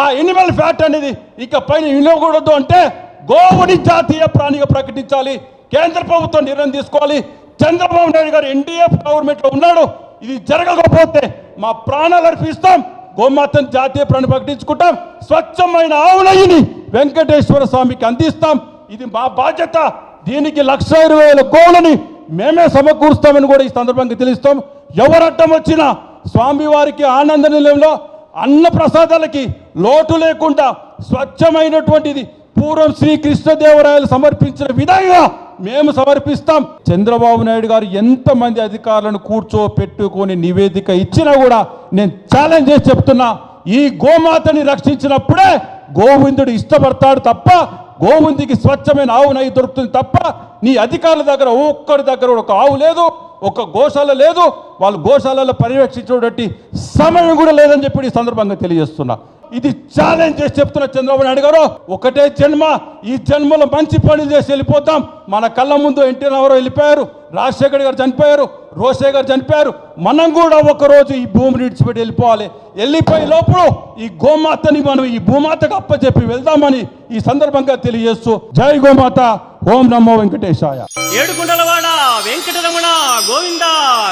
ఆ Animal fat అనేది ఇక పైన వినకూడదు అంటే గోవుని జాతీయ ప్రాణిగా ప్రకటించాలి. కేంద్ర ప్రభుత్వం నిర్ణయం తీసుకోవాలి. చంద్రబాబు నాయుడు గారు ఎన్డీఏ గవర్నమెంట్లో ఉన్నాడు. ఇది జరగకపోతే మా ప్రాణాలు అర్పిస్తాం. గోమాతను జాతీయ ప్రాణి ప్రకటించుకుంటాం. స్వచ్ఛమైన ఆవులయ్యని వెంకటేశ్వర స్వామికి అందిస్తాం. ఇది మా బాధ్యత. దీనికి లక్ష ఇరవై వేల గోవులని మేమే సమకూరుస్తామని కూడా ఈ సందర్భంగా తెలుస్తాం. ఎవరట్టం వచ్చినా స్వామివారికి ఆనంద నిలయంలో అన్న ప్రసాదాలకి లోటు లేకుండా స్వచ్ఛమైనటువంటిది పూర్వం శ్రీ కృష్ణదేవరాయలు సమర్పించిన విధంగా మేము సమర్పిస్తాం. చంద్రబాబు నాయుడు గారు ఎంతమంది అధికారులను కూర్చోపెట్టుకొని నివేదిక ఇచ్చినా కూడా నేను ఛాలెంజ్ చేసి చెప్తున్నా ఈ గోమాతని రక్షించినప్పుడే గోవిందుడు ఇష్టపడతాడు తప్ప గోవుందికి స్వచ్ఛమైన ఆవు నెయ్యి దొరుకుతుంది తప్ప నీ అధికారుల దగ్గర ఒక్కడి దగ్గర ఒక ఆవు లేదు ఒక గోశాల లేదు. వాళ్ళు గోశాలలో పర్యవేక్షించేటట్టు సమయం కూడా లేదని చెప్పి ఈ సందర్భంగా తెలియజేస్తున్నా. ఇది ఛాలెంజ్ చేసి చెప్తున్న చంద్రబాబు నాయుడు గారు ఒకటే జన్మ ఈ జన్మలో మంచి పనులు చేసి వెళ్ళిపోతాం. మన కళ్ళ ముందు ఎన్టీ రామారావు వెళ్ళిపోయారు రాజశేఖర్ గారు చనిపోయారు రోషే గారు చనిపోయారు. మనం కూడా ఒకరోజు ఈ భూమిని విడిచిపెట్టి వెళ్ళిపోవాలి. వెళ్ళిపోయే లోపల ఈ గోమాతని మనం ఈ భూమాతకు అప్పచెప్పి వెళ్దామని ఈ సందర్భంగా తెలియజేస్తూ జై గోమాత ఓం నమో వెంకటేశాయ. ఏడుకుండలవాడ వెంకటరమణ గోవిందా గోవింద.